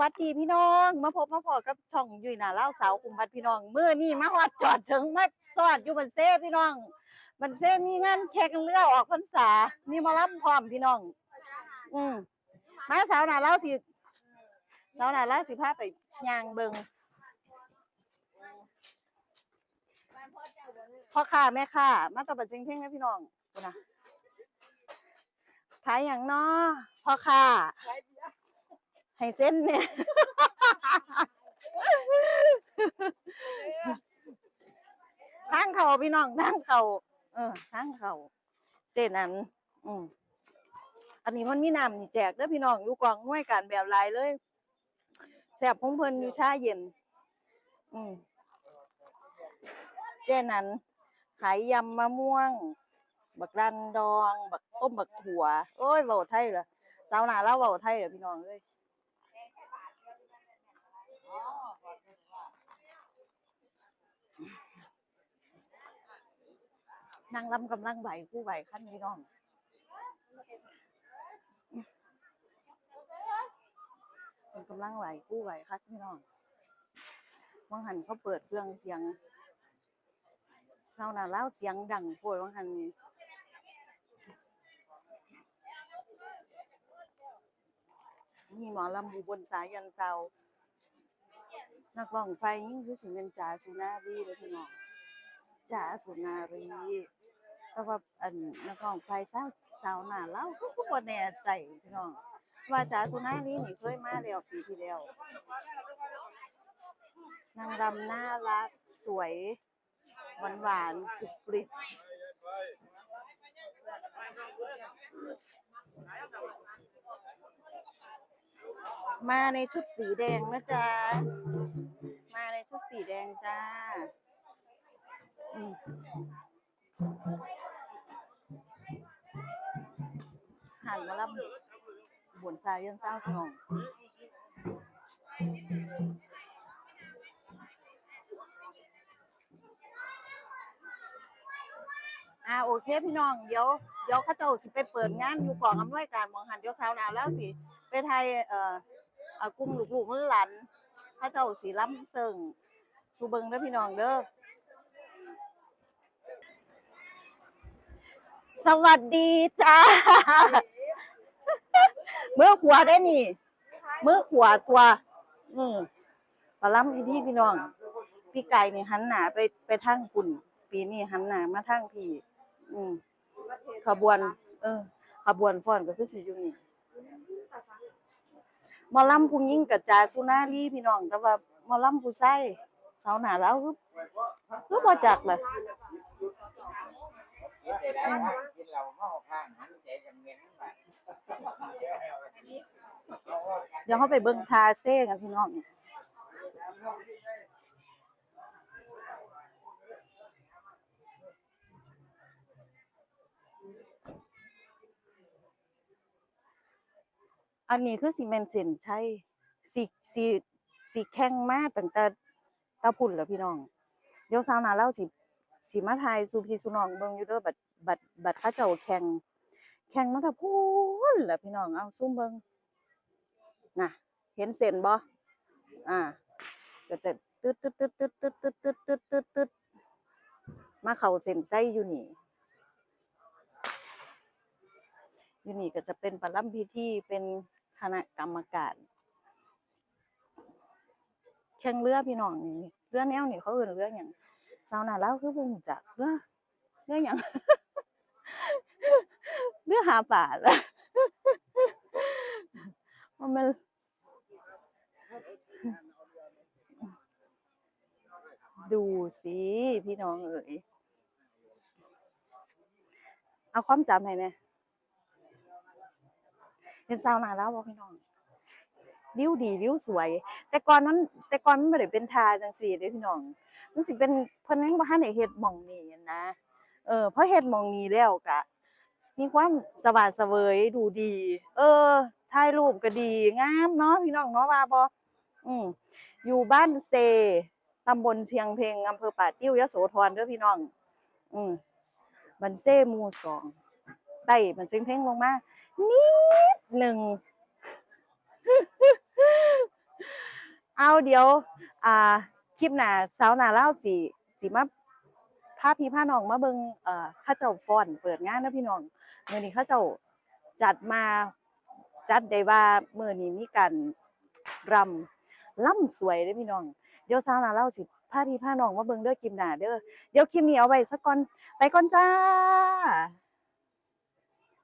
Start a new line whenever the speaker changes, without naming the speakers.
วัสดีพี่น้องมาพบมาพอกับช่องยุยหนาเล่าสาวคุมบัดพี่น้องเมื่อนี่มาฮอดจอดถึงมาสอดอยู่บันเซ่พี่น้องบันเซ่มีงานแข่งเรือออกพรรษามีมาล่ำพร้อมพี่น้อง อืมมาสาวหนาเล่าสิสาวหนาเล่าสิพาไปยางเบิงพ่อค้าแม่ค้ามาตบจริงเพ่งนะพี่น้องนะขายอย่างนาะพ่อค้า ให้เส้นเนี่ย ทางเขาพี่น้องทางเขาเออทางเขาเจนั้น อืมอันนี้มันมีน้ำนี่แจกเด้อพี่น้องอยู่กองหน่วยการแบบหลายเลยแซ่บพงเพลินอยู่ชาเย็น อืมเจนั้น ขายยำมะม่วง บักดันดอง บักต้มบักถั่ว โอ้ยเว้าไทยเหรอสาวหนาแล้วเว้าไทยเหรอพี่น้องเอ้ย นางลำกำลังไหวคู่ไหวขั้นพี่น้องมันกำลังไหวคู่ไหวคัดพี่น้องวังหันเขาเปิดเครื่องเสียงเศร้าหนาเล่าเสียงดังโพดวังหันนี่มีหมอลำบูบนสายยันเตา นักร้องไฟยิ่งคือสิเป็นจ่าสุนารีเลยพี่น้องจ๋าสุนารี แต่ว่าอันนักร้องไฟสาวสาวหน้าเล่าก็บ่แน่ใจพี่น้องว่าจ๋าสุนารีนี่เคยมาแล้วปีที่แล้วนางรำน่ารักสวยหวานหวานกรุบกริบมาในชุดสีแดงนะจ๊ะ มาในชุดสีแดงจ้า อืม หับบวนใจยังเศร้าหนองอ่าโอเคพี่น้องเดี๋ยวเดี๋ยวเขาเจ้าสิไปเปิดงานอยู่กองอำนวยการมองหันเดี๋ยวคราวหน้าแล้วสิไปไทยเอ่อเอ่อกลุ่มลูกๆหลานเขาเจ้าสีล้ำเสิงสูเบิงเด้อพี่น้องเด้อสวัสดีจ้า มื่อขวาได้นี่เมื่อขวาตัว อืมปลาล้ำอีพี่พี่น้อง พี่ไก่นี่หันหน้าไปไปทางคุณปีนี้หันหน้ามาทางพี่ อืมขบวน เออ ขบวนฟ้อนก็คือสิอยู่นี่มอลำผู้หญิงกับจาสุนารีพี่น้อง แต่ว่ามอลำผู้ชายสาวหนาแล้วคือคือบ่จักเลย
กิน เดี๋
ยวเขาไปเบิ่งทาเซ่กันพี่น้องอันนี้คือซีเมนต์เส้นใช่สีสีสีแข็งมากตั้งแต่ตาพุ่นแล้วพี่น้อง เดี๋ยวสาวนาเล่าสิสิมาทายสูพี่สูนองเบิ่งอยู่เด้อบัดบัดบัดเข้าเจ้าแข่งแข่งมาแตะพูนแล้วพี่น้องเอาซุ่มเบิ่ง น่ะเห็นเส้นบ่อ่า ก็จะตึ๊ดตึ๊ดตึ๊ดตึ๊ดตึ๊ดตึ๊ดตึ๊ดตึ๊ดตึ๊ดตึ๊ดมาเข้าเส้นไส้อยู่นี่อยู่นี่ก็จะเป็นประลัมพิธีเป็นคณะกรรมการแข่งเรือพี่น้องนี่เรือแนวนี่เขาเอื่นเรืออย่างชาวนาแล้วคือบ่รู้จักเรือเรืออย่างเรือหาป่าละ ว่ามันดูสิพี่น้องเอ๋ยเอาความจำให้แน่เป็นสาวนาแล้วบอกพี่น้องวิวดีวิวสวย แต่ก่อนมันแต่ก่อนมันไม่ได้เป็นทาจังสี่เด้พี่น้องมันสิเป็นเพิ่นยังบ่ทันได้เฮ็ดหม่องนี้นะเออเพอเฮ็ดหม่องนี้แล้วก็มีความสว่างเสวยดูดี เออ ถ่ายรูปก็ดีงามเนาะพี่น้องเนาะว่าบ่อืมอยู่บ้านเซตำบลเชียงเพงอำเภอป่าติ้วยโสธรเด้อพี่น้อง อืมบันเซมูสองใต้บันเชียงเพงลงมานิดหนึ่งเอาเดี๋ยว อ่า คลิปหน้าสาวหน้าเล่าสิสิมาพาพี่พาน้องมาเบิงเอ่อข้าเจ้าฟอนเปิดงานนะพี่น้องเมื้อนี้ข้าเจ้าจัดมา จัดได้ว่ามื้อนี้มีการรำล่ำสวยเด้อพี่น้อง เดี๋ยวซาวนาเล่าสิพาพี่พาน้องมาเบิ่งเด้อคลิปหน้าเด้อเดี๋ยวคลิปนี้เอาไว้สักก่อนไปก่อนจ้า